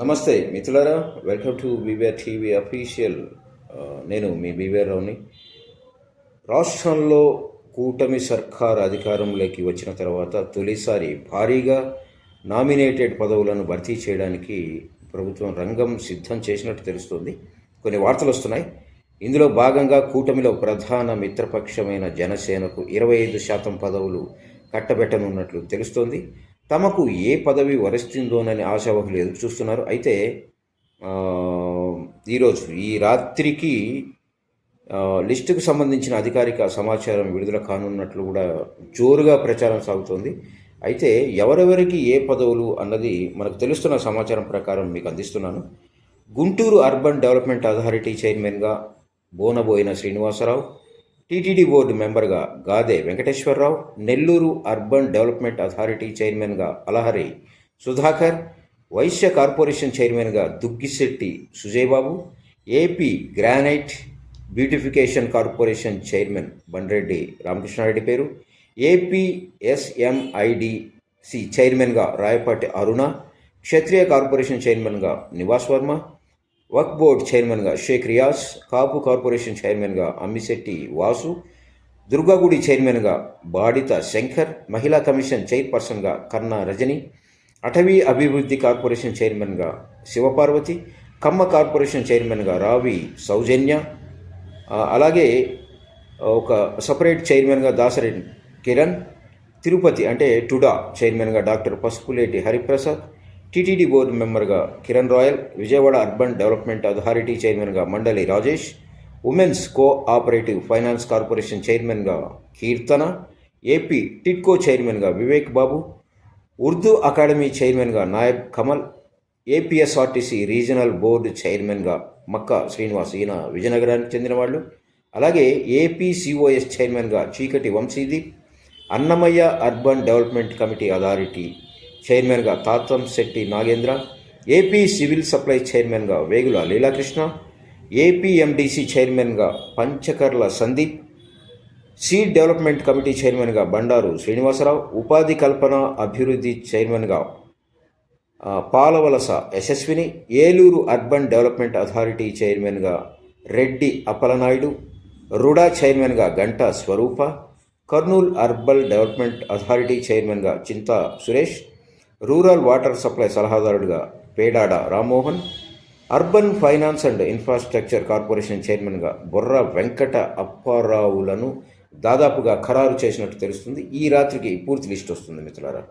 నమస్తే మిత్రులారా welcome to BBR TV official నేను మీ బీబీఆర్ రావుని రాష్ట్రంలో కూటమి సర్కార్ అధికారంలోకి వచ్చిన తర్వాత తొలిసారి భారీగా నామినేటెడ్ పదవులను భర్తీ చేయడానికి ప్రభుత్వం రంగం సిద్ధం చేసినట్టు తెలుస్తోంది. కొన్ని వార్తలు వస్తున్నాయి. ఇందులో భాగంగా కూటమిలో ప్రధాన మిత్రపక్షమైన జనసేనకు ఇరవై ఐదు శాతం పదవులు కట్టబెట్టనున్నట్లు తెలుస్తోంది. తమకు ఏ పదవి వరిస్తుందోనని ఆశావహులు ఎదురు చూస్తున్నారు. అయితే ఈరోజు ఈ రాత్రికి లిస్టుకు సంబంధించిన అధికారిక సమాచారం విడుదల కానున్నట్లు కూడా జోరుగా ప్రచారం సాగుతోంది. అయితే ఎవరెవరికి ఏ పదవులు అన్నది మనకు తెలుస్తున్న సమాచారం ప్రకారం మీకు అందిస్తున్నాను. గుంటూరు అర్బన్ డెవలప్మెంట్ అథారిటీ చైర్మన్గా బోనబోయిన శ్రీనివాసరావు టీటీడీ బోర్డు మెంబర్గా Gade Venkateswararao Nellore urban development authority చైర్మన్గా అలహరి సుధాకర్ వైశ్య కార్పొరేషన్ చైర్మన్గా Duggisetti Sujayababu AP granite beautification corporation chairman Bandreddy Ramakrishnareddy పేరు ఏపీ ఎస్ఎంఐడిసి చైర్మన్గా రాయపాటి అరుణ క్షత్రియ కార్పొరేషన్ చైర్మన్గా నివాస్ వర్మ వక్ బోర్డ్ చైర్మన్గా షేక్ రియాజ్ కాపు కార్పొరేషన్ చైర్మన్గా అమ్మిశెట్టి వాసు దుర్గాగుడి చైర్మన్గా బాడిత శంకర్ మహిళా కమిషన్ చైర్పర్సన్గా కన్నా రజని అటవీ అభివృద్ధి కార్పొరేషన్ చైర్మన్గా శివపార్వతి కమ్మ కార్పొరేషన్ చైర్మన్గా రావి సౌజన్య అలాగే ఒక సపరేట్ చైర్మన్గా దాసరి కిరణ్ తిరుపతి అంటే టుడా చైర్మన్గా doctor Pasupuleti Hariprasad TTD board మెంబర్గా Kiran Royal Vijayawada urban development authority చైర్మన్గా Mandali Rajesh women's cooperative finance corporation చైర్మన్గా కీర్తన ఏపీ టిట్కో చైర్మన్గా వివేక్ బాబు ఉర్దూ అకాడమీ చైర్మన్గా Nayab Kamal APSRTC regional board చైర్మన్గా మక్కా శ్రీనివాస్ ఈయన విజయనగరానికి చెందినవాళ్ళు. అలాగే ఏపీసీఓఎస్ చైర్మన్గా Cheekati వంశీది Annamayya urban development committee authority చైర్మన్గా Tatam Setty Nagendra AP civil supply చైర్మన్గా వేగుల లీలాకృష్ణ ఏపీఎండిసి చైర్మన్గా Panchakarla Sandeep seed development committee చైర్మన్గా బండారు శ్రీనివాసరావు ఉపాధి కల్పన అభివృద్ధి చైర్మన్గా Palavalasa Yashaswini Eluru urban development authority చైర్మన్గా రెడ్డి అప్పలనాయుడు రుడా చైర్మన్గా Ganta Swaroopa Kurnool urban development authority చైర్మన్గా Chinta Suresh rural water supply సలహాదారుడిగా Pedada Rammohan urban finance and infrastructure corporation చైర్మన్గా బొర్ర వెంకట అప్పారావులను దాదాపుగా ఖరారు చేసినట్టు తెలుస్తుంది. ఈ రాత్రికి పూర్తి లిస్ట్ వస్తుంది మిత్రులారా.